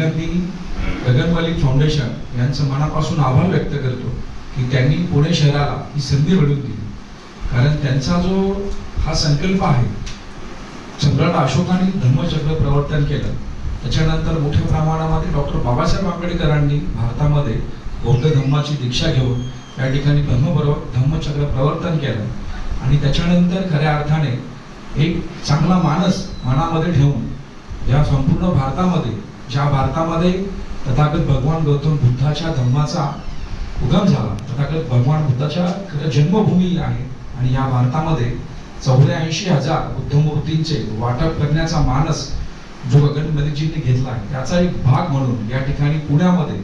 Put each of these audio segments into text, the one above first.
पहिला मी फाउंडेशन यांचं मनापासून आभार व्यक्त करतो की त्यांनी पुणे शहराला ही संधी मिळवून दिली. कारण त्यांचा जो हा संकल्प आहे सम्राट अशोकाने धम्मचक्र प्रवर्तन केलं. त्याच्यानंतर मोठ्या प्रमाणामध्ये डॉक्टर बाबासाहेब आंबेडकरांनी भारतामध्ये बौद्ध धम्माची दीक्षा घेऊन या ठिकाणी धम्म धम्मचक्र प्रवर्तन केलं. आणि त्याच्यानंतर खऱ्या अर्थाने एक चांगला मानस मनामध्ये ठेवून या संपूर्ण भारतामध्ये ज्या भारतामध्ये तथागत भगवान गौतम बुद्धाच्या धम्माचा उगम झाला तथागत भगवान बुद्धाच्या जन्मभूमी आहे आणि या भारतामध्ये चौऱ्याऐंशी हजार बुद्धमूर्तींचे वाटप करण्याचा मानस जो गगन मलिकजींनी घेतला आहे त्याचा एक भाग म्हणून या ठिकाणी पुण्यामध्ये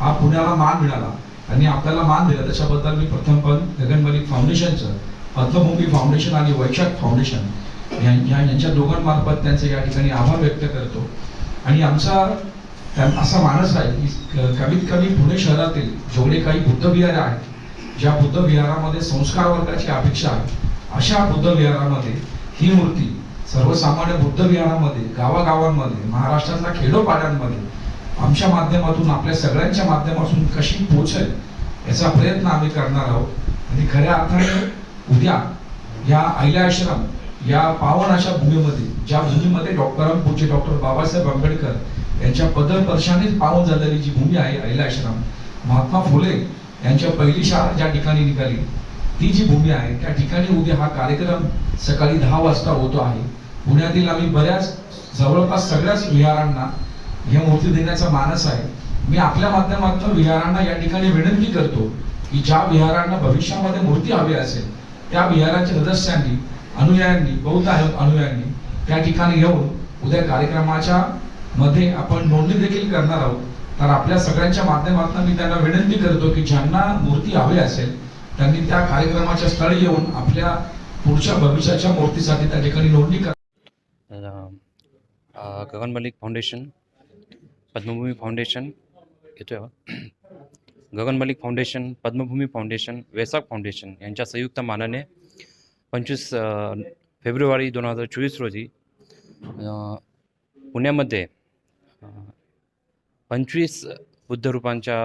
हा पुण्याला मान मिळाला. आणि आपल्याला मान दिला त्याच्याबद्दल मी प्रथम पण गगन मलिक फाउंडेशनचं पद्मभूमी फाउंडेशन आणि वैशाख फाउंडेशन या- यांच्या दोघांमार्फत त्यांचे या ठिकाणी आभार व्यक्त करतो. आणि आमचा त्या- असा मानस आहे की कमीत कमी पुणे शहरातील जेवढे काही बुद्धविहार आहेत ज्या बुद्ध विहारामध्ये संस्कार वर्गाची अपेक्षा आहे अशा बुद्ध विहारामध्ये ही मूर्ती सर्वसामान्य बुद्ध विहारामध्ये गावागावांमध्ये महाराष्ट्रातल्या खेडोपाड्यांमध्ये आमच्या माध्यमातून आपल्या सगळ्यांच्या माध्यमातून कशी पोहोचेल याचा प्रयत्न आम्ही करणार आहोत. आणि खऱ्या अर्थाने उद्या या आयला आश्रम या पावन अशा भूमीमध्ये ज्या भूमीमध्ये डॉक्टरांपूरचे डॉक्टर बाबासाहेब आंबेडकर यांच्या पदस्पर्शानेच पावन झालेली जी भूमी आहे आयला आश्रम महात्मा फुले यांच्या पहिली शाळा ज्या ठिकाणी निघाली ती जी भूमी आहे त्या ठिकाणी उद्या हा कार्यक्रम सकाळी दहा वाजता होतो आहे. पुण्यातील आम्ही बऱ्याच जवळपास सगळ्याच विहारांना ह्या मूर्ती देण्याचा मानस आहे. मी आपल्या माध्यमातून विहारांना या ठिकाणी विनंती करतो की ज्या विहारांना भविष्यामध्ये मूर्ती हवी असेल त्या विहाराच्या सदस्यांनी अनुयायांनी बौद्ध अनुयायांनी त्या ठिकाणी येऊन उद्या कार्यक्रमाच्या मध्ये आपण नोंदणी देखील करणार आहोत. तर आपल्या सगळ्यांच्या माध्यमातून मी त्यांना विनंती करतो की ज्यांना मूर्ती हवी असेल त्यांनी त्या कार्यक्रमाच्या स्थळी येऊन आपल्या पुढच्या भविष्याच्या मूर्तीसाठी त्या ठिकाणी नोंदणी कर. गगन मलिक फाउंडेशन पद्मभूमी फाउंडेशन येतोय Gagan Malik foundation Padmabhumi foundation Vesak foundation यांच्या संयुक्त मानाने पंचवीस फेब्रुवारी दोन हजार चोवीस रोजी पुण्यामध्ये पंचवीस बुद्ध रूपांच्या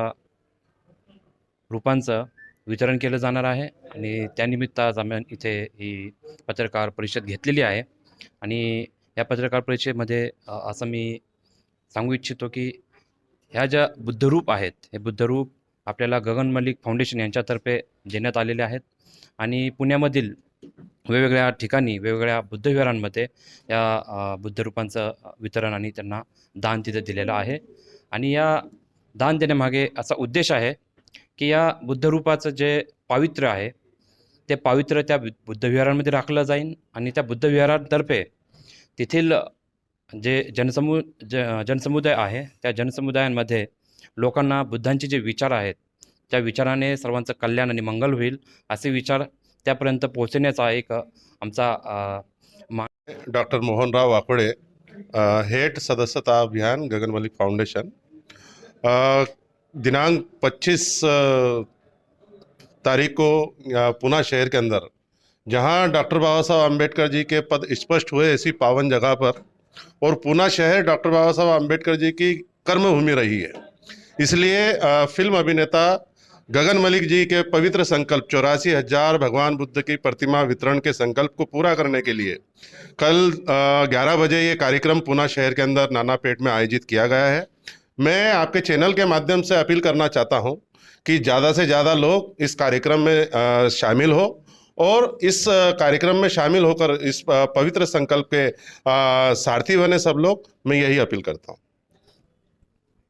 रूपांचं वितरण केलं जाणार आहे आणि त्यानिमित्त आज आम्ही इथे ही पत्रकार परिषद घेतलेली आहे. आणि या पत्रकार परिषदेमध्ये असं मी सांगू इच्छितो की ह्या ज्या बुद्धरूप आहेत हे बुद्धरूप आपल्याला गगन मलिक फाउंडेशन यांच्यातर्फे देण्यात आलेले आहेत. आणि पुण्यामधील वेगवेगळ्या ठिकाणी वेगवेगळ्या बुद्धविहारांमध्ये या बुद्धरूपांचं वितरण आणि त्यांना दान तिथे दिलेलं आहे. आणि या दान देण्यामागे असा उद्देश आहे की या बुद्धरूपाचं जे पावित्र्य आहे ते पावित्र्य त्या बुद्धविहारांमध्ये राखलं जाईल आणि त्या बुद्धविहारांतर्फे तेथील जे जनसमु ज जनसमुदाय आहे त्या जनसमुदायांमध्ये लोकांना बुद्धांचे जे विचार आहेत त्या विचाराने सर्वांचं कल्याण आणि मंगल होईल असे विचार त्यापर्यंत पोहोचण्याचा एक आमचा अ, डॉक्टर मोहनराव वाकोडे हेड सदस्यता अभियान गगनमलिक फाउंडेशन दिनांक 25 तारीख को पुना शहर के अंदर जहाँ डॉक्टर बाबा साहब अंबेडकर जी के पद स्पष्ट हुए ऐसी पावन जगह पर और पुणे शहर डॉक्टर बाबा साहब अंबेडकर जी की कर्मभूमि रही है। इसलिए फ़िल्म अभिनेता गगन मलिक जी के पवित्र संकल्प, चौरासी हज़ार भगवान बुद्ध की प्रतिमा वितरण के संकल्प को पूरा करने के लिए कल ग्यारह बजे ये कार्यक्रम पुणे शहर के अंदर नानापेट में आयोजित किया गया है। मैं आपके चैनल के माध्यम से अपील करना चाहता हूँ कि ज़्यादा से ज़्यादा लोग इस कार्यक्रम में शामिल हो और इस कार्यक्रम में शामिल होकर इस पवित्र संकल्प के सारथी बने सब लोग। मैं यही अपील करता हूँ।